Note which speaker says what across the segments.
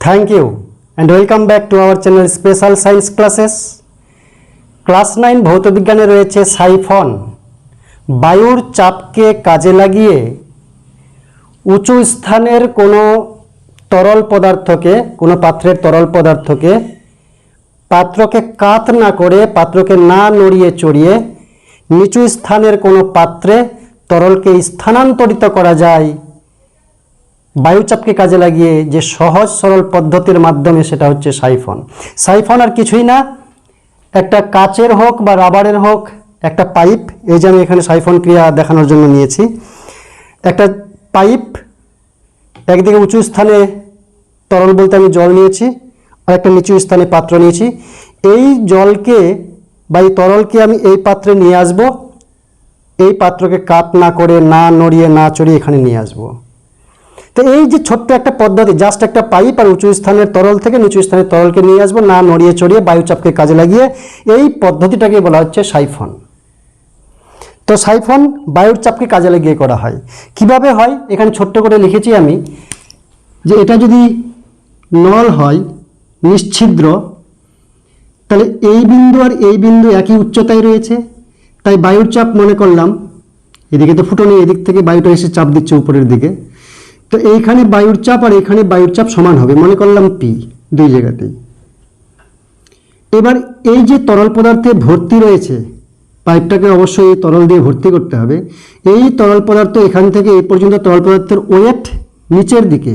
Speaker 1: Thank you and welcome back to our channel Special Science Classes. Class nine ভৌতবিজ্ঞানে রয়েছে siphon বায়ুর চাপকে কাজে লাগিয়ে উঁচু স্থানের কোনো তরল পদার্থকে, কোনো পাত্রের তরল পদার্থকে পাত্রকে কাত না করে, পাত্রকে না নড়িয়ে চড়িয়ে নিচু স্থানের কোনো পাত্রে তরলকে স্থানান্তরিত করা যায় বায়ুচাপকে কাজে লাগিয়ে যে সহজ, সরল পদ্ধতির মাধ্যমে সেটা হচ্ছে সাইফন। সাইফন আর কিছুই না, একটা কাচের হোক বা রাবারের হোক, একটা পাইপ, এই যে আমি এখানে সাইফন ক্রিয়া দেখানোর জন্য নিয়েছি। একটা পাইপ একদিকে উঁচু স্থানে তরল বলতে আমি জল নিয়েছি, আর একটা নিচু স্থানে পাত্র নিয়েছি। এই জলকে বা এই তরলকে আমি এই পাত্রে নিয়ে আসব, এই পাত্রকে কাত না করে না নড়িয়ে না চড়িয়ে এখানে নিয়ে আসব। তো এই যে ছোট্ট একটা পদ্ধতি জাস্ট একটা পাইপ আর উঁচু স্থানের তরল থেকে নিচু স্থানের তরলকে নিয়ে আসব, না নড়িয়ে চড়িয়ে বায়ুচাপকে কাজে লাগিয়ে এই পদ্ধতিটাকে বলা হচ্ছে সাইফন। তো সাইফন বায়ুর চাপকে কাজে লাগিয়ে করা হয়। কীভাবে হয়? এখানে ছোট্ট করে লিখেছি আমি যে এটা যদি নল হয়, নিশ্ছিদ্র, তাহলে এই বিন্দু আর এই বিন্দু একই উচ্চতায় রয়েছে, তাই বায়ুর চাপ মনে করলাম, এদিকে তো ফুটো নেই, এদিক থেকে বায়ুটা এসে চাপ দিচ্ছে উপরের দিকে। তো এইখানে বায়ুর চাপ আর এখানে বায়ুর চাপ সমান হবে। মনে করলাম পি দুই জায়গাতেই। এবার এই যে তরল পদার্থে ভর্তি রয়েছে, পাইপটাকে অবশ্যই এই তরল দিয়ে ভর্তি করতে হবে। এই তরল পদার্থ এখান থেকে এই পর্যন্ত তরল পদার্থের ওয়েট নিচের দিকে।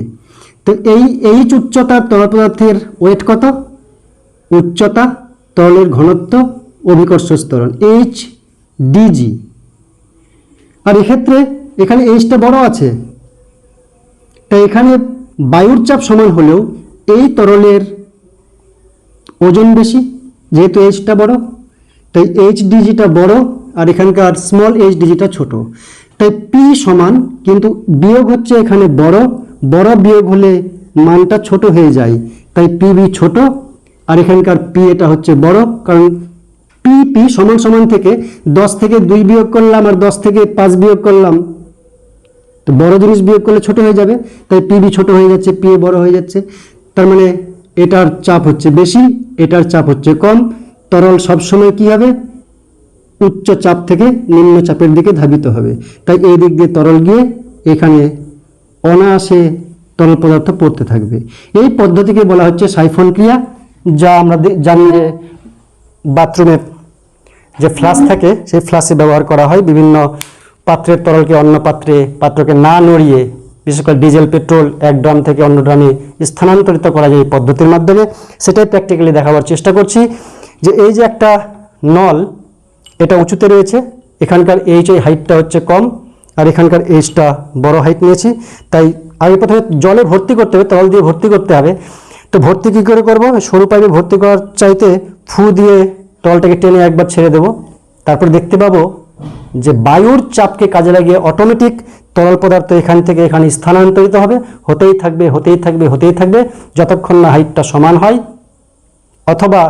Speaker 1: তো এই এইচ উচ্চতার তরল পদার্থের ওয়েট কত? উচ্চতা তরলের ঘনত্ব অভিকর্ষ স্তরণ এইচ ডিজি আর এক্ষেত্রে এখানে এইচটা বড় আছে। তাই এখানে বায়ুর চাপ সমান হলেও এই তরলের ওজন বেশি, যেহেতু এইচটা বড়, তাই এইচ ডিজিটা বড় আর এখানকার স্মল এইচ ডিজিটা ছোট। তাই পি সমান, কিন্তু বিয়োগ হচ্ছে এখানে বড় বড় বিয়োগ হলে মানটা ছোট হয়ে যায়, তাই পিবি ছোট আর এখানকার পি এটা হচ্ছে বড়, কারণ পি পি সমান সমান থেকে দশ থেকে দুই বিয়োগ করলাম আর দশ থেকে পাঁচ বিয়োগ করলাম। তো বড় জিনিস বিয়োগ করলে ছোট হয়ে যাবে, তাই পিবি ছোট হয়ে যাচ্ছে পি বড় হয়ে যাচ্ছে। তার মানে এটার চাপ হচ্ছে বেশি, এটার চাপ হচ্ছে কম। তরল সবসময় কি হবে? উচ্চ চাপ থেকে নিম্ন চাপের দিকে ধাবিত হবে। তাই এই দিক দিয়ে তরল গিয়ে এখানে অনায়াসে তরল পদার্থ পড়তে থাকবে। এই পদ্ধতিকে বলা হচ্ছে সাইফন ক্রিয়া, যা আমরা জানি যে বাথরুমে যে ফ্লাশ থাকে, সেই ফ্লাশে ব্যবহার করা হয় বিভিন্ন পাত্রের তরলকে অন্য পাত্রে, পাত্রকে না নড়িয়ে, বিশেষ করে ডিজেল, পেট্রোল, এক ড্রাম থেকে অন্য ড্রামে স্থানান্তরিত করা যায় এই পদ্ধতির মাধ্যমে। সেটাই প্র্যাকটিক্যালি দেখাবার চেষ্টা করছি যে এই যে একটা নল, এটা উঁচুতে রয়েছে, এখানকার এইচ এই হাইটটা হচ্ছে কম আর এখানকার এইচটা বড় হাইট নিয়েছি। তাই আগে প্রথমে জলে ভর্তি করতে হবে, তরল দিয়ে ভর্তি করতে হবে। তো ভর্তি কী করে করব? সরু পাইপে ভর্তি করার চাইতে ফু দিয়ে তরলটাকে টেনে একবার ছেড়ে দেবো। তারপর দেখতে পাবো যে বায়ুর চাপকে কাজে লাগিয়ে অটোমেটিক তরল পদার্থ এখান থেকে এখানে স্থানান্তরিত হবে। হতেই থাকবে হতেই থাকবে হতেই থাকবে। যতক্ষণ না হাইটটা সমান হয় অথবা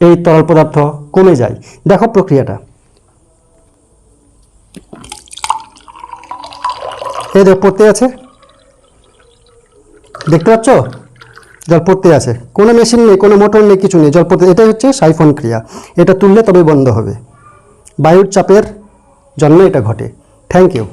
Speaker 1: এই তরল পদার্থ কমে যায়। দেখো প্রক্রিয়াটা। এই দেখো, পড়তে আছে। দেখতে পাচ্ছ? জল পড়তে আছে। কোনো মেশিন নেই, কোনো মোটর নেই, কিছু নেই। জল পড়তে এটাই হচ্ছে সাইফন ক্রিয়া। এটা তুললে তবে বন্ধ হবে। বায়ুর চাপের জন্য এটা ঘটে। Thank you